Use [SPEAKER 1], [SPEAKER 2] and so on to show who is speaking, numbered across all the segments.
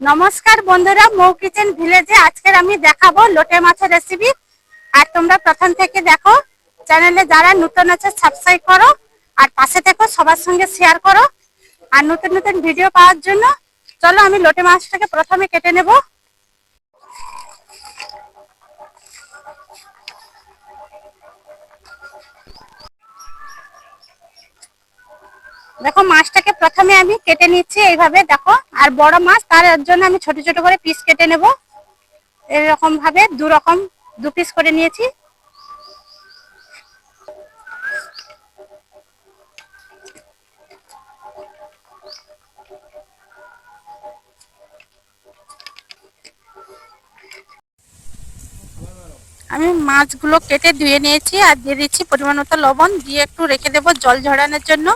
[SPEAKER 1] নমস্কার বন্ধুরা, মৌ কিচেন ভিলেজে আজকের আমি দেখাবো লোটে মাছের রেসিপি আর তোমরা প্রথম থেকে দেখো, চ্যানেলে যারা নতুন আছে সাবস্ক্রাইব করো, আর পাশে থেকো সবার সঙ্গে শেয়ার করো। আর নতুন নতুন ভিডিও পাওয়ার জন্য, চলো আমি লোটে মাছটাকে প্রথমে কেটে নেব। দেখো, মাছটাকে প্রথমে আমি কেটে নিচ্ছি এইভাবে, দেখো। আর বড় মাছ, তার জন্য আমি ছোট ছোট করে পিস কেটে নেব। এরকম ভাবে দু রকম দু পিস করে নিয়েছি। আমি মাছগুলো কেটে ধুয়ে নিয়েছি আর দিয়ে দিচ্ছি পরিমাণ মতো লবণ। দিয়ে একটু রেখে দেবো জল ঝরানোর জন্য।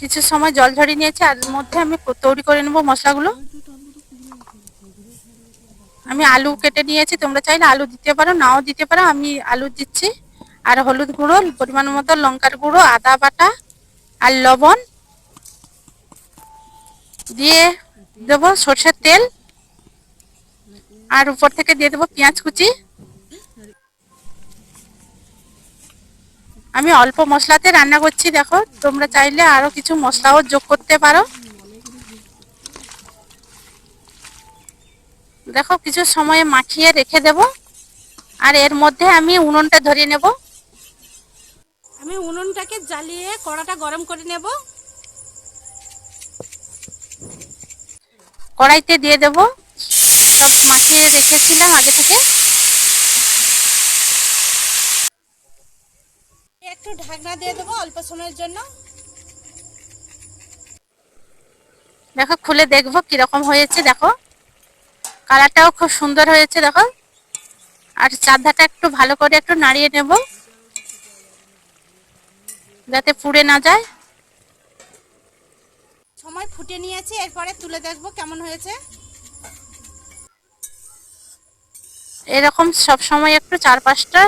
[SPEAKER 1] কিছু সময় জল ঝরিয়ে নিয়েছি, আর মধ্যে আমি তৈরি করে নেব মশলাগুলো। আমি আলু কেটে নিয়েছি, তোমরা চাইলে আলু দিতে পারো, নাও দিতে পারো, আমি আলু দিচ্ছি। আর হলুদ গুঁড়ো, পরিমাণ মতো লঙ্কার গুঁড়ো, আদা বাটা আর লবণ দিয়ে দেবো সর্ষের তেল। আর উপর থেকে দিয়ে দেবো পেঁয়াজ কুচি। আমি অল্প মশলাতে রান্না করছি দেখো। তোমরা চাইলে আরও কিছু মশলাও যোগ করতে পারো। দেখো কিছু সময় মাখিয়ে রেখে দেব। আর এর মধ্যে আমি উনুনটা ধরিয়ে নেব। আমি উনুনটাকে জ্বালিয়ে কড়াটা গরম করে নেব। কড়াইতে দিয়ে দেব। সব মাখিয়ে রেখেছিলাম আগে থেকে। একটু ঢাকনা দিয়ে দেবো অল্প সময়ের জন্য। দেখো খুলে দেখব কীরকম হয়েছে দেখো। কালারটাও খুব সুন্দর হয়েছে দেখো। আর চারধাটা একটু ভালো করে একটু নাড়িয়ে নেব যাতে পুড়ে না যায়। সময় ফুটে নিয়েছি এরপরে তুলে দেখব কেমন হয়েছে। এরকম সব সময় একটু চার পাঁচটা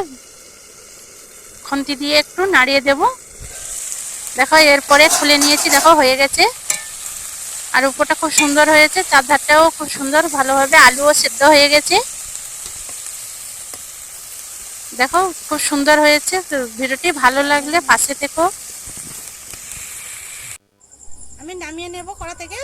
[SPEAKER 1] খুন্তি দিয়ে একটু নাড়িয়ে দেব। দেখো, এরপরে খুলে নিয়েছি, দেখো, হয়ে গেছে। আর উপরটা খুব সুন্দর হয়েছে চার ধারটাও খুব সুন্দর, ভালোভাবে আলুও সেদ্ধ হয়ে গেছে। দেখো, খুব সুন্দর হয়েছে ভিডিওটি ভালো লাগলে পাশে থেকো। আমি নামিয়ে নেব কড়া থেকে।